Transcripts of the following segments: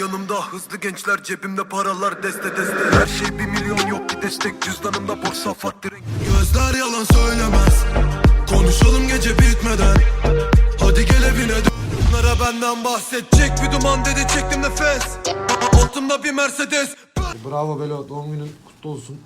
Yanımda hızlı gençler cebimde paralar deste deste Her şey bir milyon yok bir destek cüzdanımda borsa faktiring Gözler yalan söylemez Konuşalım gece bitmeden Hadi gel evine dön Bunlara benden bahsedecek bir duman dedi çektim nefes Altımda bir Mercedes Bravo Belo doğum günün kutlu olsun.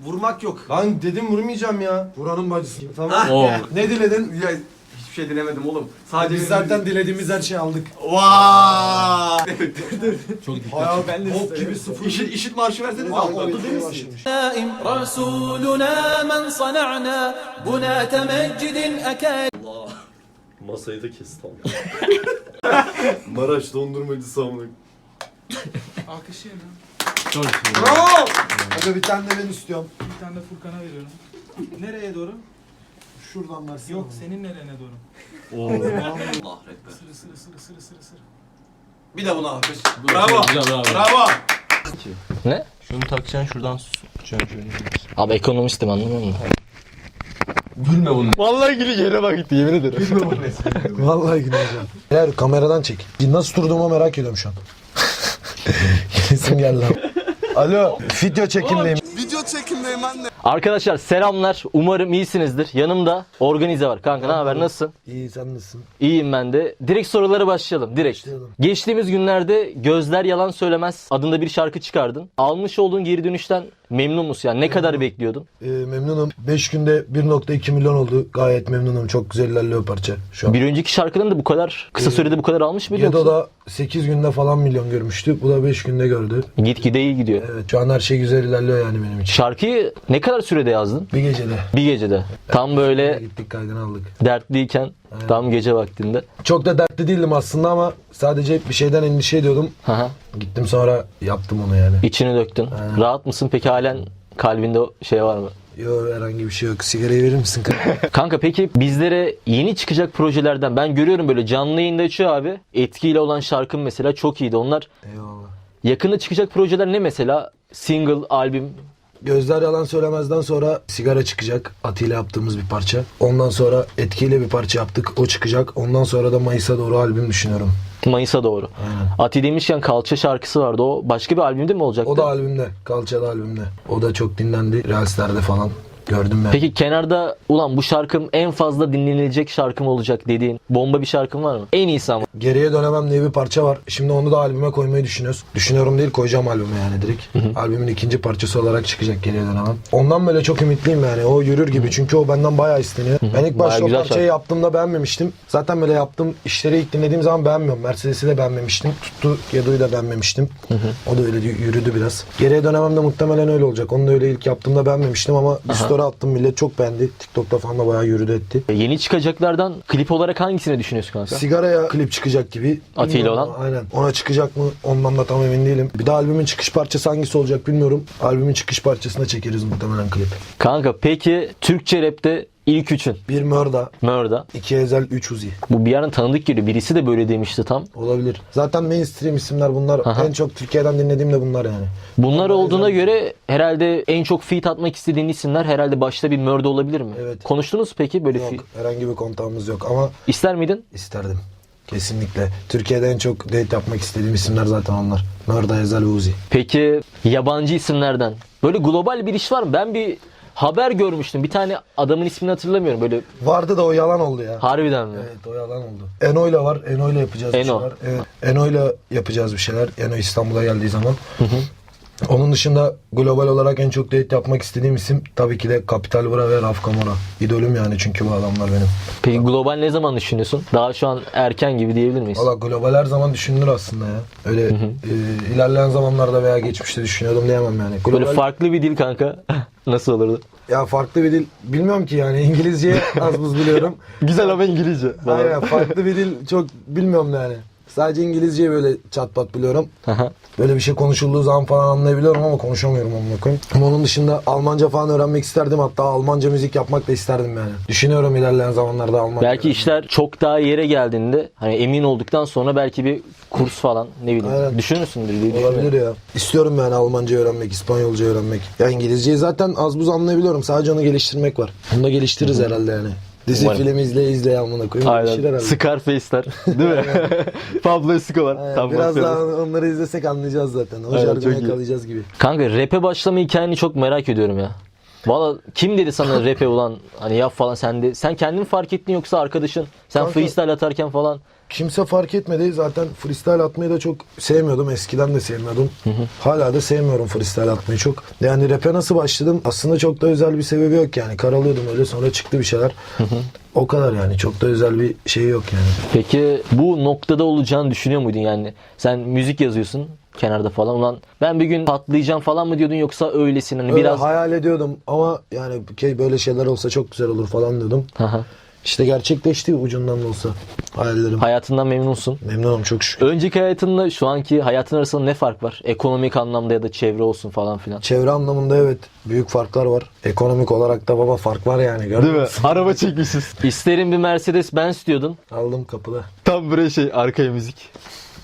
Vurmak yok. Lan dedim vurmayacağım ya. Buranın bacısı. Tamam. Oo. Ne diledin? Ya hiçbir şey dilemedim oğlum. Sadece Biz zaten dilediğimiz her şeyi aldık. Vaaay. Çok dikkat. Hayat Ben de bok gibi sıfır. İşit, işit marşı verseniz Vallahi abi. bir şey başlamış. نائم رسولنا من صنعنا بناة مجد أكاد Masayı da kes tamam. Maraş dondurmacı savunuk. Alkışlayın lan. Çok iyi. Bravo. Hadi bir tane de ben istiyorum. Bir tane de Furkan'a veriyorum. Nereye doğru? Şuradan versene. Yok senin nerene doğru? Oo. Allah rekber. Sırı sırı sırı sırı sırı sırı. Bir de buna alkış. Bravo. Bravo. Güzel, bravo. Bravo. Ne? Şunu takacaksın şuradan tutacaksın şöyle. Abi ekonomistim anlamıyor musun? Gülme bunu. Vallahi gülü yere bak gitti yemin ederim. Vallahi güleceğim. Eğer kameradan çek. Nasıl durduğumu merak ediyorum şu an. Gelesim geldi lan. Alo, video çekimdeyim. Arkadaşlar selamlar. Umarım iyisinizdir. Yanımda organize var. Kanka ne haber? Nasılsın? İyi sen nasılsın? İyiyim ben de. Direkt sorulara başlayalım. Direkt. Başlayalım. Geçtiğimiz günlerde Gözler Yalan Söylemez adında bir şarkı çıkardın. Almış olduğun geri dönüşten memnun musun? Yani ne kadar bekliyordun? Ee, memnunum. 5 günde 1.2 milyon oldu. Gayet memnunum. Çok güzel ilerliyor parça şu an. Bir önceki şarkının da bu kadar kısa sürede bu kadar almış mıydı Gedo yoksa? da 8 günde falan milyon görmüştü. Bu da 5 günde gördü. Gitgide iyi gidiyor. Evet şu an her şey güzel ilerliyor yani benim için. Şarkıyı ne kadar sürede yazdın? Bir gecede Bir gecede. Tam böyle gittik kaydını aldık. dertliyken tam gece vaktinde. Çok da dertli değildim aslında ama sadece bir şeyden endişe ediyordum. Haha. Gittim sonra yaptım onu yani. İçini döktün. Rahat mısın? Peki halen kalbinde şey var mı? Yok herhangi bir şey yok. Sigarayı verir misin kanka? Kanka peki bizlere yeni çıkacak projelerden ben görüyorum böyle canlı yayında açıyor abi. Etkiyle olan şarkın mesela çok iyiydi. Onlar Eyvallah. yakında çıkacak projeler ne mesela? Single, albüm. Gözler yalan söylemezden sonra sigara çıkacak. Atilla yaptığımız bir parça. Ondan sonra etkiyle bir parça yaptık. O çıkacak. Ondan sonra da Mayıs'a doğru albüm düşünüyorum. Mayıs'a doğru. Aynen. Ati demişken Kalça şarkısı vardı. O başka bir albümde mi olacaktı? O da albümde. Kalçalı albümde. O da çok dinlendi. Reels'lerde falan. Gördüm ben. Peki kenarda ulan bu şarkım en fazla dinlenilecek şarkım olacak dediğin bomba bir şarkın var mı? En iyisi ama. Geriye dönemem diye bir parça var. Şimdi onu da albüme koymayı düşünüyoruz. Düşünüyorum değil koyacağım albüme yani direkt. Albümün ikinci parçası olarak çıkacak geriye dönemem. Ondan böyle çok ümitliyim yani. O yürür gibi çünkü o benden bayağı isteniyor. Ben ilk başta Bayağı o parçayı şarkı. yaptığımda beğenmemiştim. Zaten böyle yaptığım işleri ilk dinlediğim zaman beğenmiyorum. Mercedes'i de beğenmemiştim. Tuttu Gedo'yu da beğenmemiştim. O da öyle yürüdü biraz. Geriye dönemem de muhtemelen öyle olacak. Onu da öyle ilk yaptığımda beğenmemiştim ama bir story attım millet çok beğendi. TikTok'ta falan da bayağı yürüdü etti. Yeni çıkacaklardan klip olarak hangisini düşünüyorsun kanka? Sigaraya klip çıkacak gibi. Atilla Bilmiyorum olan? ama Aynen. Ona çıkacak mı? Ondan da tam emin değilim. Bir de albümün çıkış parçası hangisi olacak bilmiyorum. Albümün çıkış parçasına çekeriz muhtemelen klip. Kanka peki Türkçe rapte ilk üçün. Bir Mörda, Mörda. iki Ezel, üç Uzi. Bu bir yerden tanıdık geliyor. Birisi de böyle demişti tam. Olabilir. Zaten mainstream isimler bunlar. Aha. En çok Türkiye'den dinlediğim de bunlar yani. Bunlar Onlar olduğuna özel. göre herhalde en çok feat atmak istediğin isimler herhalde başta bir Mörda olabilir mi? Evet. Konuştunuz peki böyle Yok feat? herhangi bir kontağımız yok ama İster miydin? isterdim. Kesinlikle. Türkiye'de en çok date yapmak istediğim isimler zaten onlar. Mörda, Ezel ve Uzi. Peki yabancı isimlerden böyle global bir iş var mı? Ben bir haber görmüştüm. Bir tane adamın ismini hatırlamıyorum. Böyle Vardı da o yalan oldu ya. harbiden mi? Evet o yalan oldu. Eno'yla var. Eno'yla yapacağız bir Eno. şeyler. Evet. Eno'yla yapacağız bir şeyler. Eno İstanbul'a geldiği zaman. Onun dışında global olarak en çok date yapmak istediğim isim tabii ki de Capital Bra ve Raf Kamora. İdolüm yani çünkü bu adamlar benim. Peki global ne zaman düşünüyorsun? Daha şu an erken gibi diyebilir miyiz? Valla global her zaman düşünülür aslında ya. Öyle e, ilerleyen zamanlarda veya geçmişte düşünüyordum diyemem yani. Global, Böyle farklı bir dil kanka. Nasıl olurdu? ya farklı bir dil bilmiyorum ki yani İngilizce az buz biliyorum. Güzel ama İngilizce. Aynen farklı bir dil çok bilmiyorum yani. Sadece İngilizceyi böyle çat pat biliyorum. Böyle bir şey konuşulduğu zaman falan anlayabiliyorum ama konuşamıyorum amına koyayım. Ama onun dışında Almanca falan öğrenmek isterdim. Hatta Almanca müzik yapmak da isterdim yani. Düşünüyorum ilerleyen zamanlarda Almanca. Belki öğrenmeyi. işler çok daha yere geldiğinde hani emin olduktan sonra belki bir kurs falan ne bileyim Aynen. düşünürsündür diye. Olabilir ya. İstiyorum yani Almanca öğrenmek, İspanyolca öğrenmek. Ya İngilizceyi zaten az buz anlayabiliyorum. Sadece onu geliştirmek var. Onu da geliştiririz herhalde yani. Dizi Umarım. film izle izle amına koyayım. Aynen. Scarface'ler değil mi? Pablo Escobar. Aynen, Tam Biraz daha onları izlesek anlayacağız zaten. O Aynen, jargona yakalayacağız gibi. Kanka rap'e başlama hikayeni çok merak ediyorum ya. Valla kim dedi sana rap'e ulan hani yap falan sen de sen kendin fark ettin yoksa arkadaşın sen Kanka- freestyle atarken falan Kimse fark etmedi. Zaten freestyle atmayı da çok sevmiyordum. Eskiden de sevmiyordum. Hala da sevmiyorum freestyle atmayı çok. Yani rap'e nasıl başladım? Aslında çok da özel bir sebebi yok yani. Karalıyordum öyle sonra çıktı bir şeyler. o kadar yani. Çok da özel bir şey yok yani. Peki bu noktada olacağını düşünüyor muydun yani? Sen müzik yazıyorsun kenarda falan ulan ben bir gün patlayacağım falan mı diyordun yoksa öylesin hani Öyle biraz hayal ediyordum ama yani ke- böyle şeyler olsa çok güzel olur falan diyordum. Aha. İşte gerçekleşti ucundan da olsa hayallerim. hayatından memnunsun. Memnunum çok şükür. Önceki hayatınla şu anki hayatın arasında ne fark var? Ekonomik anlamda ya da çevre olsun falan filan. Çevre anlamında evet büyük farklar var. Ekonomik olarak da baba fark var yani. Gördün mü? Araba çekmişiz. İsterim bir Mercedes Benz diyordun. Aldım kapıda. Tam böyle şey arkaya müzik.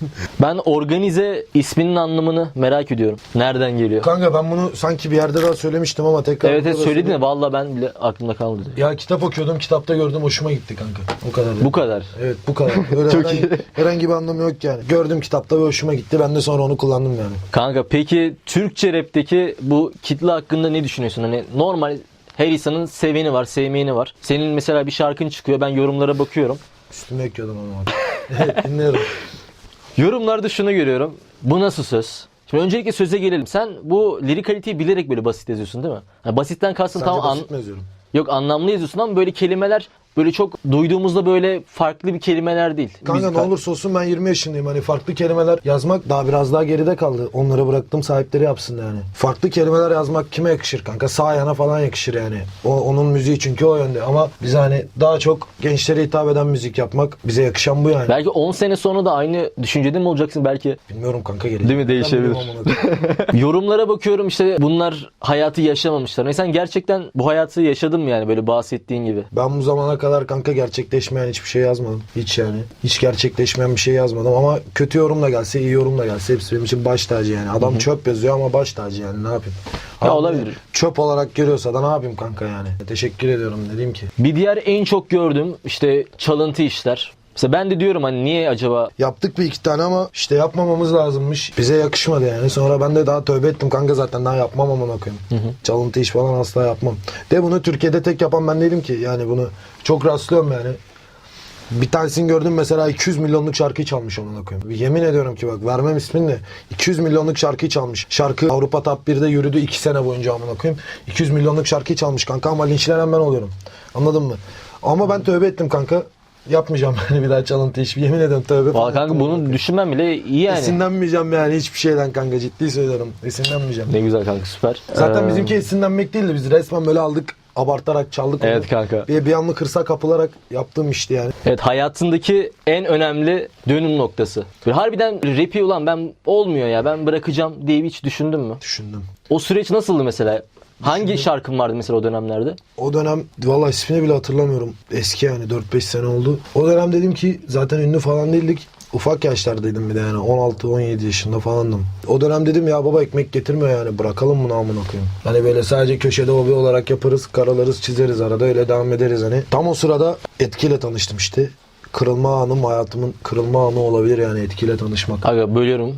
ben organize isminin anlamını merak ediyorum. Nereden geliyor? Kanka ben bunu sanki bir yerde daha söylemiştim ama tekrar Evet evet söyledin ya valla ben bile aklımda kaldı. Ya kitap okuyordum kitapta gördüm hoşuma gitti kanka. O kadar. Bu kadar. Evet bu kadar. Öyle Çok herhangi, iyi. herhangi bir anlamı yok yani. Gördüm kitapta ve hoşuma gitti. Ben de sonra onu kullandım yani. Kanka peki Türkçe rapteki bu kitle hakkında ne düşünüyorsun? Hani normal her insanın seveni var, sevmeyeni var. Senin mesela bir şarkın çıkıyor ben yorumlara bakıyorum. Üstüme ekiyordum onu. evet dinliyorum. Yorumlarda şunu görüyorum. Bu nasıl söz? Şimdi öncelikle söze gelelim. Sen bu lirik kaliteyi bilerek böyle basit yazıyorsun değil mi? Yani basitten kastın Sadece tam an- basit mi yazıyorum? yok anlamlı yazıyorsun ama böyle kelimeler böyle çok duyduğumuzda böyle farklı bir kelimeler değil. Kanka Müzik- ne olursa olsun ben 20 yaşındayım. Hani farklı kelimeler yazmak daha biraz daha geride kaldı. Onlara bıraktım sahipleri yapsın yani. Farklı kelimeler yazmak kime yakışır kanka? Sağ yana falan yakışır yani. O, onun müziği çünkü o yönde. Ama biz hani daha çok gençlere hitap eden müzik yapmak bize yakışan bu yani. Belki 10 sene sonra da aynı düşüncede mi olacaksın belki? Bilmiyorum kanka gelecek. Değil mi? Ben Değişebilir. bilmiyorum amına koyayım. Yorumlara bakıyorum işte bunlar hayatı yaşamamışlar. Mesela sen gerçekten bu hayatı yaşadın mı yani böyle bahsettiğin gibi? Ben bu zamana kadar kanka gerçekleşmeyen hiçbir şey yazmadım. Hiç yani. Hiç gerçekleşmeyen bir şey yazmadım ama kötü yorum da gelse, iyi yorum da gelse hepsi benim için baş tacı yani. Adam çöp yazıyor ama baş tacı yani ne yapayım? Ya Adam olabilir. Çöp olarak görüyorsa da ne yapayım kanka yani? Teşekkür ediyorum dediğim ki. Bir diğer en çok gördüğüm işte çalıntı işler. Mesela ben de diyorum hani niye acaba Yaptık bir iki tane ama işte yapmamamız lazımmış. Bize yakışmadı yani. Sonra ben de daha tövbe ettim kanka zaten daha yapmam amına koyayım. Çalıntı iş falan asla yapmam. De bunu Türkiye'de tek yapan ben değilim ki. Yani bunu çok rastlıyorum yani. Bir tanesini gördüm mesela 200 milyonluk şarkıyı çalmış amına koyayım. Yemin ediyorum ki bak vermem ismini de 200 milyonluk şarkıyı çalmış. Şarkı Avrupa Top 1'de yürüdü 2 sene boyunca amına koyayım. 200 milyonluk şarkıyı çalmış kanka ama linçlenen ben oluyorum. Anladın mı? Ama ben tövbe ettim kanka. Yapmayacağım yani bir daha çalıntı iş. Yemin ediyorum tövbe Valla kanka bunu düşünmem bile iyi yani. Esinlenmeyeceğim yani hiçbir şeyden kanka ciddi söylüyorum. Esinlenmeyeceğim. Ne güzel kanka süper. Zaten Ee, bizimki esinlenmek değildi. Biz resmen böyle aldık abartarak çaldık onu. Evet kanka. Bir, bir anlık hırsa kapılarak yaptığım işti yani. Evet hayatındaki en önemli dönüm noktası. Böyle harbiden rapi ulan ben olmuyor ya ben bırakacağım diye hiç düşündün mü? Düşündüm. O süreç nasıldı mesela? Hangi şarkın vardı mesela o dönemlerde? O dönem valla ismini bile hatırlamıyorum. Eski yani 4-5 sene oldu. O dönem dedim ki zaten ünlü falan değildik. Ufak yaşlardaydım bir de yani 16-17 yaşında falandım. O dönem dedim ya baba ekmek getirmiyor yani bırakalım bunu amına koyayım. Hani böyle sadece köşede hobi olarak yaparız, karalarız, çizeriz arada öyle devam ederiz hani. Tam o sırada etkiyle tanıştım işte. Kırılma anım hayatımın kırılma anı olabilir yani etkiyle tanışmak. Aga bölüyorum.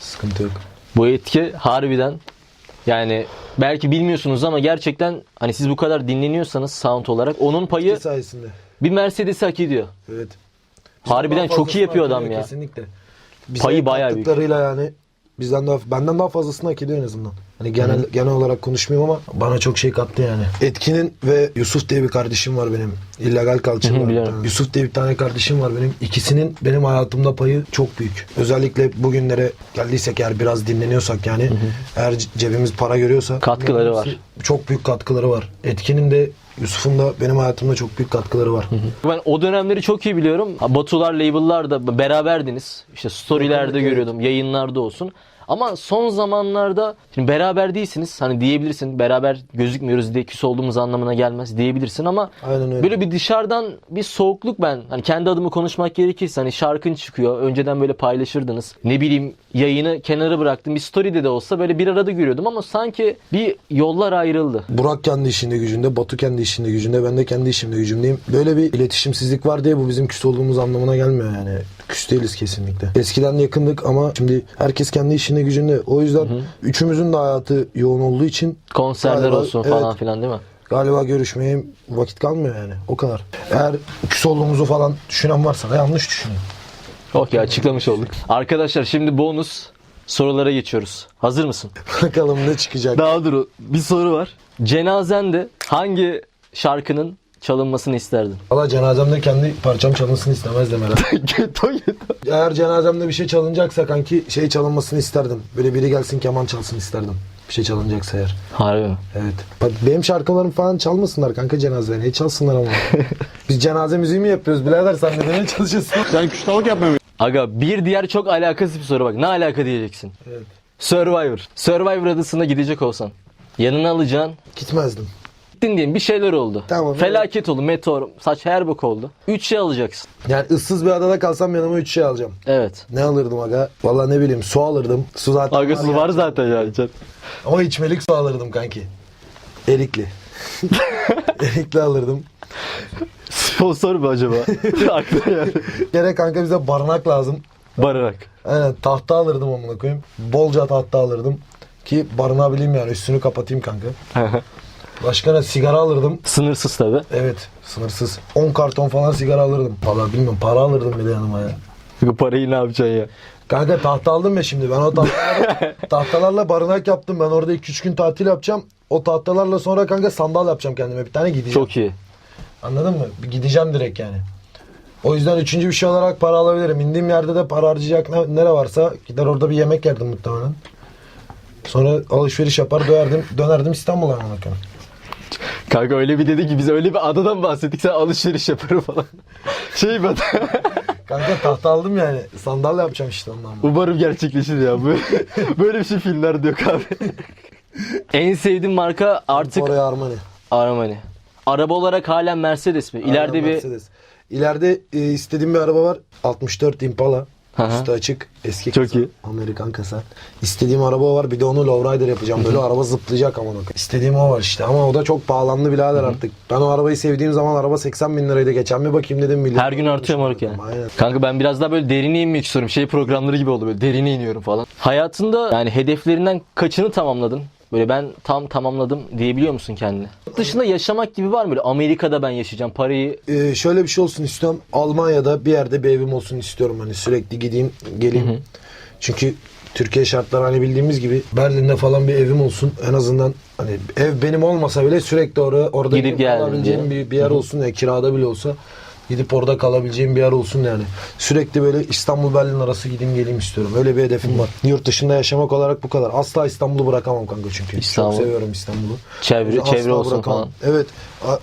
Sıkıntı yok. Bu etki harbiden yani belki bilmiyorsunuz ama gerçekten hani siz bu kadar dinleniyorsanız sound olarak onun payı sayesinde. bir Mercedes'i hak ediyor. Evet. Harbiden Daha çok iyi fazlasını yapıyor hak adam ediyor ya. Kesinlikle. Bize Payı bayağı büyük. kattıklarıyla yani bizden daha benden daha fazlasını hak ediyor en azından. Hani genel genel olarak konuşmayayım ama bana çok şey kattı yani. Etkin'in ve Yusuf diye bir kardeşim var benim. İllegal Hı kalçım hı, var. biliyorum. Yusuf diye bir tane kardeşim var benim. İkisinin benim hayatımda payı çok büyük. Özellikle bugünlere geldiysek eğer biraz dinleniyorsak yani eğer cebimiz para görüyorsa Katkıları var. Çok büyük katkıları var. Etkin'in de Yusuf'un da benim hayatımda çok büyük katkıları var. Ben o dönemleri çok iyi biliyorum. Batular, label'lar da beraberdiniz. İşte storylerde görüyordum, yayınlarda olsun. Ama son zamanlarda şimdi beraber değilsiniz. Hani diyebilirsin beraber gözükmüyoruz diye küs olduğumuz anlamına gelmez diyebilirsin ama Aynen öyle. böyle bir dışarıdan bir soğukluk ben hani kendi adımı konuşmak gerekirse hani şarkın çıkıyor. Önceden böyle paylaşırdınız. Ne bileyim yayını kenara bıraktım. Bir story'de de olsa böyle bir arada görüyordum ama sanki bir yollar ayrıldı. Burak kendi işinde gücünde, Batu kendi işinde gücünde, ben de kendi işimde gücümdeyim. Böyle bir iletişimsizlik var diye bu bizim küs olduğumuz anlamına gelmiyor yani. Küs değiliz kesinlikle. Eskiden yakındık ama şimdi herkes kendi işinde gücünde. O yüzden üçümüzün de hayatı yoğun olduğu için Konserler Galiba, olsun evet. falan filan değil mi? galiba görüşmeye vakit kalmıyor yani. O kadar. Eğer küs olduğumuzu falan düşünen varsa da yanlış düşünüyor. Okey açıklamış olduk. Arkadaşlar şimdi bonus sorulara geçiyoruz. Hazır mısın? Bakalım ne çıkacak. Daha dur bir soru var. Cenazende hangi şarkının çalınmasını isterdin? Valla cenazemde kendi parçam çalınsın istemezdim herhalde. Geto geto. Eğer cenazemde bir şey çalınacaksa kanki şey çalınmasını isterdim. Böyle biri gelsin keman çalsın isterdim. Bir şey çalınacaksa eğer. Harbi mi? Evet. Bak benim şarkılarım falan çalmasınlar kanka cenazede. Ne çalsınlar ama. Biz cenaze müziği mi yapıyoruz birader sen ne demeye çalışıyorsun? Aga bir diğer çok alakasız bir soru bak. Ne alaka diyeceksin? Evet. Survivor. Survivor adasına gidecek olsan. Yanına alacağın. Gitmezdim. Gittin diyelim bir şeyler oldu. Tamam, Felaket oldu. Meteor. Saç her bok oldu. Üç şey alacaksın. Yani ıssız bir adada kalsam yanıma üç şey alacağım. Evet. Ne alırdım aga? Valla ne bileyim su alırdım. Su zaten Aga su var zaten yani. Ama içmelik su alırdım kanki. Erikli. Erikli alırdım. Sponsor mu acaba? Aklıma yani. Kere kanka bize barınak lazım. Barınak. Aynen tahta alırdım amına koyayım. Bolca tahta alırdım. Ki barınabileyim yani üstünü kapatayım kanka. Başka ne sigara alırdım. Sınırsız tabi. Evet sınırsız. 10 karton falan sigara alırdım. Valla bilmiyorum para alırdım bir de yanıma ya. Bu parayı ne yapacaksın ya? Kanka tahta aldım ya şimdi ben o tahtalarla, tahtalarla barınak yaptım. Ben orada 2-3 gün tatil yapacağım. O tahtalarla sonra kanka sandal yapacağım kendime. Bir tane gideceğim. Çok iyi. Anladın mı? Bir gideceğim direkt yani. O yüzden üçüncü bir şey olarak para alabilirim. İndiğim yerde de para harcayacak ne, nere varsa gider orada bir yemek yerdim muhtemelen. Sonra alışveriş yapar dönerdim, dönerdim İstanbul'a amına koyayım. Kanka öyle bir dedi ki biz öyle bir adadan bahsettik sen alışveriş yaparım falan. Şey ben Kanka tahta aldım yani. Sandal yapacağım işte ondan. umarım gerçekleşir ya. Böyle, böyle bir şey filmlerde yok abi. en sevdiğim marka artık Oraya Armani. Armani. Araba olarak halen Mercedes mi? İleride Aynen, bir Mercedes. İleride e, istediğim bir araba var. 64 Impala. Hı. Üstü açık. Eski Çok kasa. iyi. Amerikan kasa. İstediğim araba var. Bir de onu lowrider yapacağım. Böyle araba zıplayacak ama. İstediğim o var işte. Ama o da çok pahalandı birader artık. Ben o arabayı sevdiğim zaman araba 80 bin liraydı. Geçen bir bakayım dedim. milyon her gün artıyor moruk yani. Aynen. Kanka ben biraz daha böyle derine inmek istiyorum. Şey programları gibi oldu böyle derine iniyorum falan. Hayatında yani hedeflerinden kaçını tamamladın? Böyle ben tam tamamladım diyebiliyor musun kendine? Yurt Dışında yaşamak gibi var mı? Böyle Amerika'da ben yaşayacağım. Parayı Ee, şöyle bir şey olsun istiyorum. Almanya'da bir yerde bir evim olsun istiyorum. Hani sürekli gideyim geleyim. Çünkü Türkiye şartları hani bildiğimiz gibi Berlin'de falan bir evim olsun. En azından hani ev benim olmasa bile sürekli oraya orada Gidip kalabileceğim bir, bir yer olsun. Ya, kirada bile olsa gidip orada kalabileceğim bir yer olsun yani. Sürekli böyle İstanbul Berlin arası gideyim geleyim istiyorum. Öyle bir hedefim var. Yurt dışında yaşamak olarak bu kadar. Asla İstanbul'u bırakamam kanka çünkü. İstanbul. Çok seviyorum İstanbul'u. çevre Asla çevre olsun bırakamam. falan. Evet.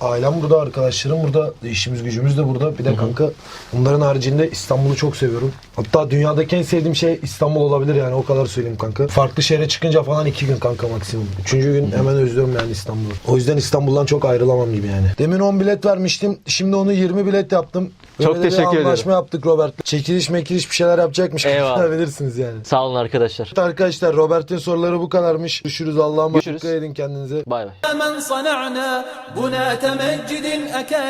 Ailem burada, arkadaşlarım burada, işimiz gücümüz de burada. Bir de kanka bunların haricinde İstanbul'u çok seviyorum. Hatta dünyadaki en sevdiğim şey İstanbul olabilir yani o kadar söyleyeyim kanka. Farklı şehre çıkınca falan iki gün kanka maksimum. Üçüncü gün hemen özlüyorum yani İstanbul'u. O yüzden İstanbul'dan çok ayrılamam gibi yani. Demin 10 bilet vermiştim. Şimdi onu 20 bilet yaptım. Çok Böyle de bir teşekkür ederim. Anlaşma yaptık Robert. Çekiliş mekiliş bir şeyler yapacakmış. Eyvallah. Bilirsiniz yani. Sağ olun arkadaşlar. Evet Arkadaşlar Robert'in soruları bu kadarmış. Görüşürüz Allah'a emanet Görüşürüz. Dikkat edin kendinize. آه، Bay bay. من صنعنا بناة مسجد أكاد